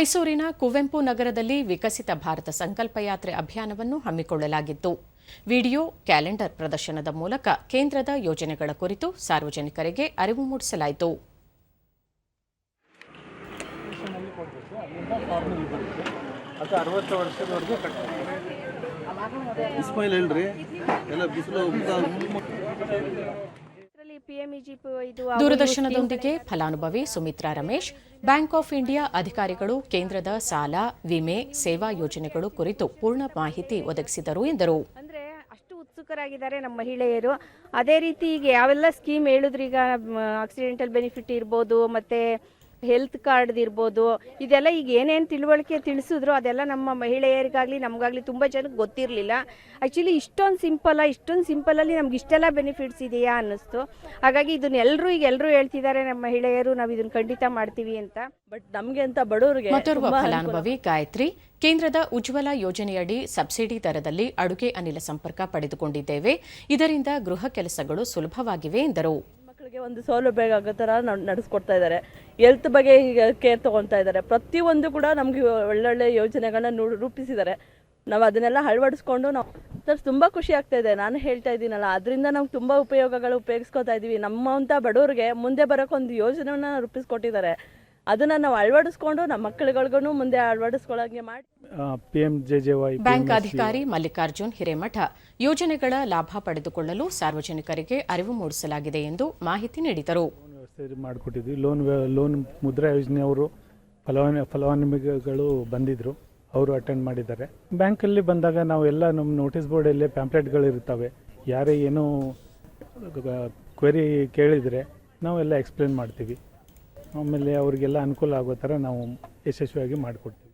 ಮೈಸೂರಿನ ಕುವೆಂಪು ನಗರದಲ್ಲಿ ವಿಕಸಿತ ಭಾರತ ಸಂಕಲ್ಪ ಯಾತ್ರೆ ಅಭಿಯಾನವನ್ನು ಹಮ್ಮಿಕೊಳ್ಳಲಾಗಿತ್ತು. ವಿಡಿಯೋ, ಕ್ಯಾಲೆಂಡರ್ ಪ್ರದರ್ಶನದ ಮೂಲಕ ಕೇಂದ್ರದ ಯೋಜನೆಗಳ ಕುರಿತು ಸಾರ್ವಜನಿಕರಿಗೆ ಅರಿವು ಮೂಡಿಸಲಾಯಿತು. ದೂರದರ್ಶನದೊಂದಿಗೆ ಫಲಾನುಭವಿ Sumitra Ramesh Bank of India ಅಧಿಕಾರಿಗಳು ಕೇಂದ್ರದ ಸಾಲ ವಿಮೆ ಸೇವಾ ಯೋಜನೆಗಳು ಕುರಿತು ಪೂರ್ಣ ಮಾಹಿತಿ ಒದಗಿಸಿದರು ಎಂದರು. ಅಂದ್ರೆ ಅಷ್ಟು ಉತ್ಸುಕರಾಗಿದ್ದಾರೆ ನಮ್ಮ ಮಹಿಳೆಯರು. ಅದೇ ರೀತಿ ಈಗ ಯಾವೆಲ್ಲ ಸ್ಕೀಮ್ ಹೇಳಿದ್ರು ಈಗ ಆಕ್ಸಿಡೆಂಟಲ್ ಬೆನಿಫಿಟ್ ಇರ್ಬೋದು ಮತ್ತೆ ಹೆಲ್ತ್ ಕಾರ್ಡ್ ಇರ್ಬೋದು ಇದೆಲ್ಲ ಈಗ ಏನೇನು ತಿಳುವಳಿಕೆ ತಿಳಿಸಿದ್ರು ಅದೆಲ್ಲ ನಮ್ಮ ಮಹಿಳೆಯರಿಗಾಗಲಿ ನಮಗಾಗಲಿ ತುಂಬ ಜನಕ್ಕೆ ಗೊತ್ತಿರಲಿಲ್ಲ. ಆ್ಯಕ್ಚುಲಿ ಇಷ್ಟೊಂದು ಸಿಂಪಲ್ಲ ಇಷ್ಟೊಂದು ಸಿಂಪಲಲ್ಲಿ ನಮ್ಗೆ ಇಷ್ಟೆಲ್ಲ ಬೆನಿಫಿಟ್ಸ್ ಇದೆಯಾ ಅನ್ನಿಸ್ತು. ಹಾಗಾಗಿ ಇದನ್ನ ಎಲ್ಲರೂ ಈಗ ಎಲ್ಲರೂ ಹೇಳ್ತಿದ್ದಾರೆ ನಮ್ಮ ಮಹಿಳೆಯರು ನಾವು ಇದನ್ನ ಖಂಡಿತ ಮಾಡ್ತೀವಿ ಅಂತ. ಬಟ್ ನಮಗೆ ಅಂತ ಬಡವರಿಗೆ ಮತ್ತೋರ್ವ ತುಂಬಾ ಫಲಾನುಭವಿ ಗಾಯತ್ರಿ ಕೇಂದ್ರದ ಉಜ್ವಲ ಯೋಜನೆಯಡಿ ಸಬ್ಸಿಡಿ ದರದಲ್ಲಿ ಅಡುಗೆ ಅನಿಲ ಸಂಪರ್ಕ ಪಡೆದುಕೊಂಡಿದ್ದೇವೆ. ಇದರಿಂದ ಗೃಹ ಕೆಲಸಗಳು ಸುಲಭವಾಗಿವೆ ಎಂದರು. ಮಕ್ಕಳಿಗೆ ಒಂದು ಸೌಲಭ್ಯ ಆಗೋ ಥರ ನಡ್- ನಡೆಸ್ಕೊಡ್ತಾ ಇದ್ದಾರೆ. ಹೆಲ್ತ್ ಬಗ್ಗೆ ಈಗ ಕೇರ್ ತಗೊತಾ ಇದ್ದಾರೆ. ಪ್ರತಿಯೊಂದು ಕೂಡ ನಮಗೆ ಒಳ್ಳೊಳ್ಳೆ ಯೋಜನೆಗಳನ್ನ ನೂ, ರೂಪಿಸಿದ್ದಾರೆ. ನಾವು ಅದನ್ನೆಲ್ಲ ಅಳವಡಿಸ್ಕೊಂಡು ನಾವು ಸರ್ ತುಂಬ ಖುಷಿ ಆಗ್ತಾ ಇದೆ. ನಾನು ಹೇಳ್ತಾ ಇದ್ದೀನಲ್ಲ, ಅದರಿಂದ ನಾವು ತುಂಬ ಉಪಯೋಗಗಳು ಉಪಯೋಗಿಸ್ಕೊತಾ ಇದ್ದೀವಿ ನಮ್ಮಂಥ ಬಡವರಿಗೆ ಮುಂದೆ ಬರೋಕ್ಕೊಂದು ಒಂದು ಯೋಜನೆಯನ್ನ ರೂಪಿಸ್ಕೊಟ್ಟಿದ್ದಾರೆ. ಅದನ್ನು ನಾವು ಅಳವಡಿಸ್ಕೊಂಡು ನಮ್ಮ ಮಕ್ಕಳುಗಳಿಗೂ ಮುಂದೆ ಅಳವಡಿಸ್ಕೊಳ್ಳೋಂಗೆ ಮಾಡಿ. P M J J Y bank ಅಧಿಕಾರಿ ಮಲ್ಲಿಕಾರ್ಜುನ್ ಹಿರೇಮಠ ಯೋಜನೆಗಳ ಲಾಭ ಪಡೆದುಕೊಳ್ಳಲು ಸಾರ್ವಜನಿಕರಿಗೆ ಅರಿವು ಮೂಡಿಸಲಾಗಿದೆ ಎಂದು ಮಾಹಿತಿ ನೀಡಿದರು. ಮಾಡಿಕೊಟ್ಟಿದ್ವಿ. ಲೋನ್ ಲೋನ್ ಮುದ್ರಾ ಯೋಜನೆಯವರು ಫಲಾನು ಫಲಾನುಭವಿಗಳು ಬಂದಿದ್ರು. ಅವರು ಅಟೆಂಡ್ ಮಾಡಿದ್ದಾರೆ. ಬ್ಯಾಂಕಲ್ಲಿ ಬಂದಾಗ ನಾವು ಎಲ್ಲ ನಮ್ಮ ನೋಟಿಸ್ ಬೋರ್ಡಲ್ಲಿ ಪ್ಯಾಂಪ್ಲೆಟ್ಗಳು ಇರ್ತವೆ. ಯಾರೇ ಏನೋ ಕ್ವೆರಿ ಕೇಳಿದರೆ ನಾವೆಲ್ಲ ಎಕ್ಸ್ಪ್ಲೇನ್ ಮಾಡ್ತೀವಿ. ಆಮೇಲೆ ಅವರಿಗೆಲ್ಲ ಅನುಕೂಲ ಆಗೋ ಥರ ನಾವು ಯಶಸ್ವಿಯಾಗಿ ಮಾಡಿಕೊಡ್ತೀವಿ.